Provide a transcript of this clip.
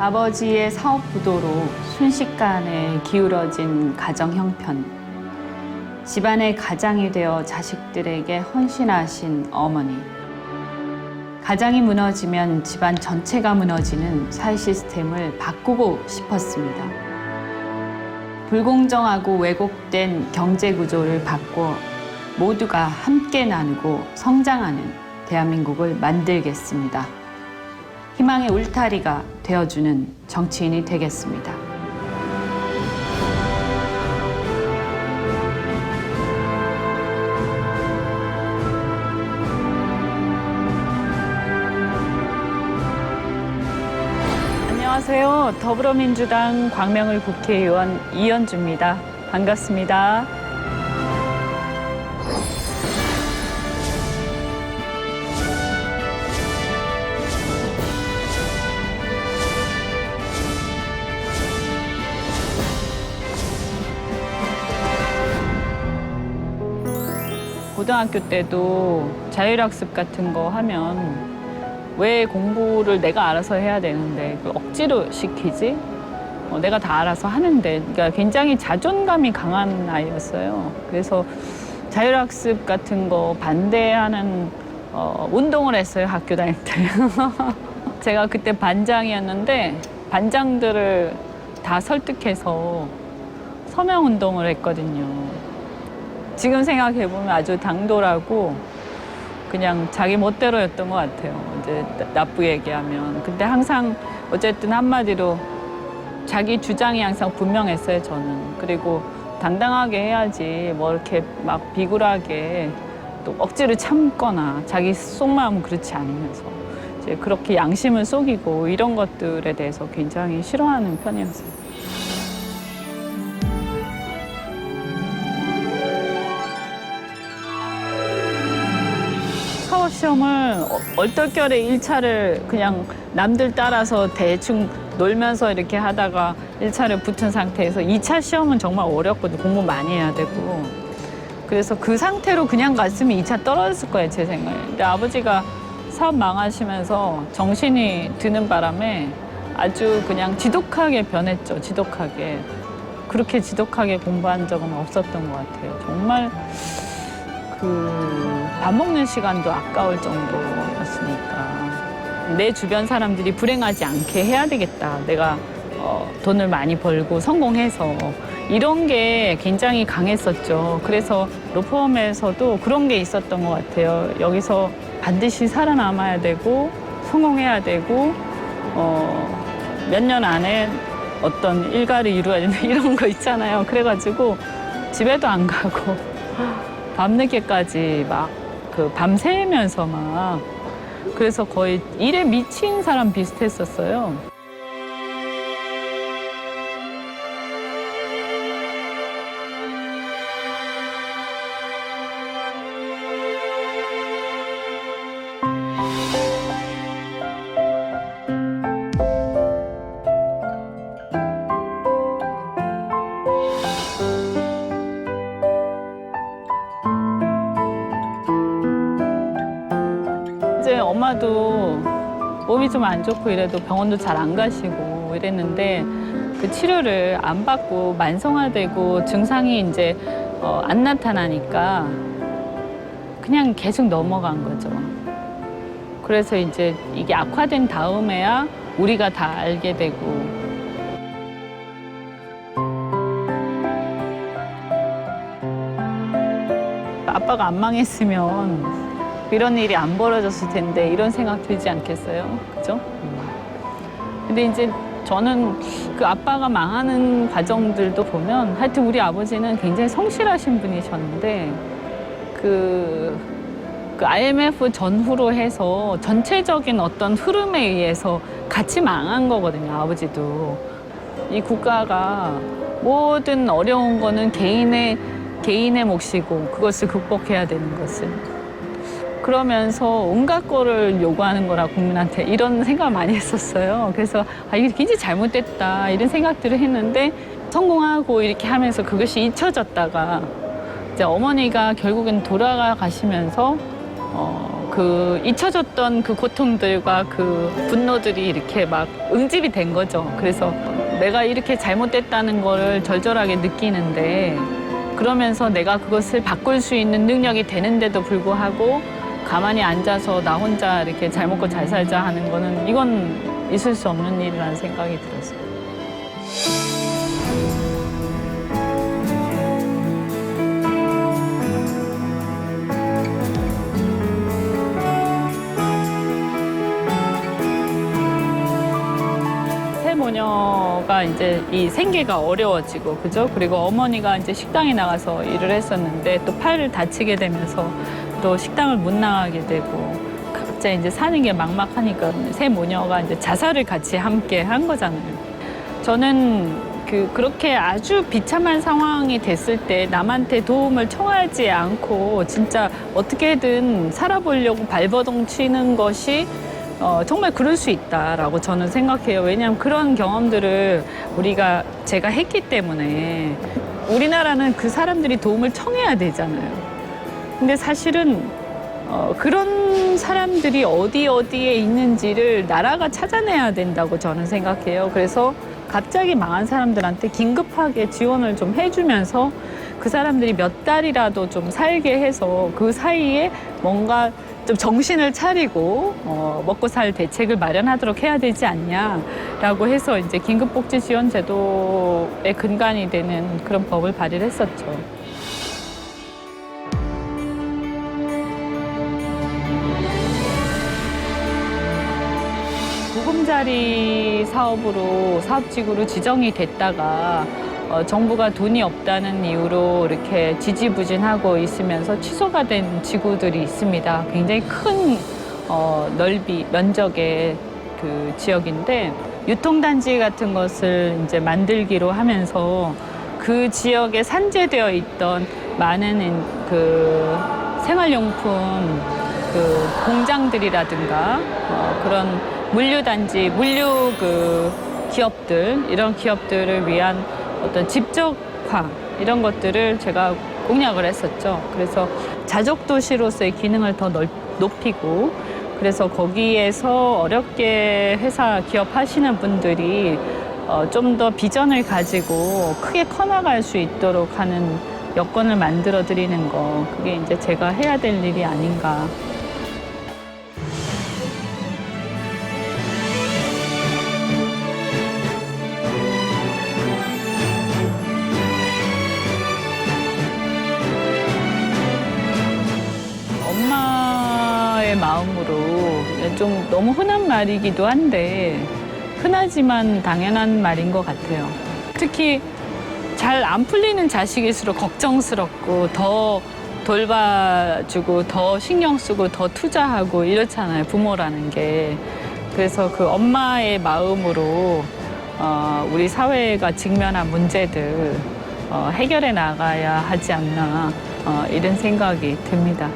아버지의 사업 부도로 순식간에 기울어진 가정 형편. 집안의 가장이 되어 자식들에게 헌신하신 어머니. 가장이 무너지면 집안 전체가 무너지는 사회 시스템을 바꾸고 싶었습니다. 불공정하고 왜곡된 경제 구조를 바꿔 모두가 함께 나누고 성장하는 대한민국을 만들겠습니다. 희망의 울타리가 되어주는 정치인이 되겠습니다. 안녕하세요. 더불어민주당 광명을 국회의원 이현주입니다. 반갑습니다. 고등학교 때도 자율학습 같은 거 하면 왜 공부를 내가 알아서 해야 되는데 그걸 억지로 시키지? 어, 내가 다 알아서 하는데 그러니까 굉장히 자존감이 강한 아이였어요. 그래서 자율학습 같은 거 반대하는 어, 운동을 했어요 학교 다닐 때. 제가 그때 반장이었는데 반장들을 다 설득해서 서명 운동을 했거든요. 지금 생각해 보면 아주 당돌하고 그냥 자기 멋대로였던 것 같아요. 이제 나- 나쁘게 얘기하면. 근데 항상 어쨌든 한마디로 자기 주장이 항상 분명했어요, 저는. 그리고 당당하게 해야지 뭐 이렇게 막 비굴하게 또 억지로 참거나 자기 속마음은 그렇지 않으면서 이제 그렇게 양심을 속이고 이런 것들에 대해서 굉장히 싫어하는 편이었어요. 시험을 어- 얼떨결에 일차를 그냥 남들 따라서 대충 놀면서 이렇게 하다가 일차를 붙은 상태에서 이차 시험은 정말 어렵거든요. 공부 많이 해야 되고. 그래서 그 상태로 그냥 갔으면 이차 떨어졌을 거예요, 제 생각에. 근데 아버지가 사업 망하시면서 정신이 드는 바람에 아주 그냥 지독하게 변했죠, 지독하게. 그렇게 지독하게 공부한 적은 없었던 것 같아요. 정말 그 밥 먹는 시간도 아까울 정도였으니까 내 주변 사람들이 불행하지 않게 해야 되겠다. 내가 어, 돈을 많이 벌고 성공해서 이런 게 굉장히 강했었죠. 그래서 로펌에서도 그런 게 있었던 것 같아요. 여기서 반드시 살아남아야 되고 성공해야 되고 어, 몇 년 안에 어떤 일가를 이루어야 된다 이런 거 있잖아요. 그래가지고 집에도 안 가고 밤늦게까지 막 그 밤새면서 막 그래서 거의 일에 미친 사람 비슷했었어요. 엄마도 몸이 좀 안 좋고 이래도 병원도 잘 안 가시고 이랬는데 그 치료를 안 받고 만성화되고 증상이 이제 어, 안 나타나니까 그냥 계속 넘어간 거죠. 그래서 이제 이게 악화된 다음에야 우리가 다 알게 되고 아빠가 안 망했으면 이런 일이 안 벌어졌을 텐데 이런 생각 들지 않겠어요? 그죠? 근데 이제 저는 그 아빠가 망하는 과정들도 보면 하여튼 우리 아버지는 굉장히 성실하신 분이셨는데 그, 그 IMF 전후로 해서 전체적인 어떤 흐름에 의해서 같이 망한 거거든요, 아버지도. 이 국가가 모든 어려운 거는 개인의 개인의 몫이고 그것을 극복해야 되는 것을. 그러면서 온갖 거를 요구하는 거라 국민한테 이런 생각을 많이 했었어요. 그래서 아 이게 굉장히 잘못됐다 이런 생각들을 했는데 성공하고 이렇게 하면서 그것이 잊혀졌다가 이제 어머니가 결국엔 돌아가 가시면서 어 그 잊혀졌던 그 고통들과 그 분노들이 이렇게 막 응집이 된 거죠. 그래서 내가 이렇게 잘못됐다는 거를 절절하게 느끼는데 그러면서 내가 그것을 바꿀 수 있는 능력이 되는데도 불구하고 가만히 앉아서 나 혼자 이렇게 잘 먹고 잘 살자 하는 거는 이건 있을 수 없는 일이라는 생각이 들었어요. 새 모녀가 이제 이 생계가 어려워지고 그죠? 그리고 어머니가 이제 식당에 나가서 일을 했었는데 또 팔을 다치게 되면서 또 식당을 못 나가게 되고 각자 이제 사는 게 막막하니까 새 모녀가 이제 자살을 같이 함께 한 거잖아요. 저는 그 그렇게 아주 비참한 상황이 됐을 때 남한테 도움을 청하지 않고 진짜 어떻게든 살아보려고 발버둥 치는 것이 어, 정말 그럴 수 있다라고 저는 생각해요. 왜냐하면 그런 경험들을 우리가 제가 했기 때문에 우리나라는 그 사람들이 도움을 청해야 되잖아요. 근데 사실은 어, 그런 사람들이 어디 어디에 있는지를 나라가 찾아내야 된다고 저는 생각해요. 그래서 갑자기 망한 사람들한테 긴급하게 지원을 좀 해주면서 그 사람들이 몇 달이라도 좀 살게 해서 그 사이에 뭔가 좀 정신을 차리고 어, 먹고 살 대책을 마련하도록 해야 되지 않냐라고 해서 이제 긴급복지 지원 제도의 근간이 되는 그런 법을 발의를 했었죠. 보금자리 사업으로 사업지구로 지정이 됐다가 어, 정부가 돈이 없다는 이유로 이렇게 지지부진하고 있으면서 취소가 된 지구들이 있습니다. 굉장히 큰 어, 넓이 면적의 그 지역인데 유통단지 같은 것을 이제 만들기로 하면서 그 지역에 산재되어 있던 많은 인- 그 생활용품 그 공장들이라든가 어, 그런 물류단지, 물류 그 기업들 이런 기업들을 위한 어떤 집적화 이런 것들을 제가 공약을 했었죠. 그래서 자족 도시로서의 기능을 더 넓, 높이고 그래서 거기에서 어렵게 회사 기업 하시는 분들이 어, 좀 더 비전을 가지고 크게 커나갈 수 있도록 하는 여건을 만들어 드리는 거 그게 이제 제가 해야 될 일이 아닌가. 좀 너무 흔한 말이기도 한데 흔하지만 당연한 말인 것 같아요. 특히 잘 안 풀리는 자식일수록 걱정스럽고 더 돌봐주고 더 신경 쓰고 더 투자하고 이렇잖아요. 부모라는 게. 그래서 그 엄마의 마음으로 어, 우리 사회가 직면한 문제들 어, 해결해 나가야 하지 않나 어, 이런 생각이 듭니다.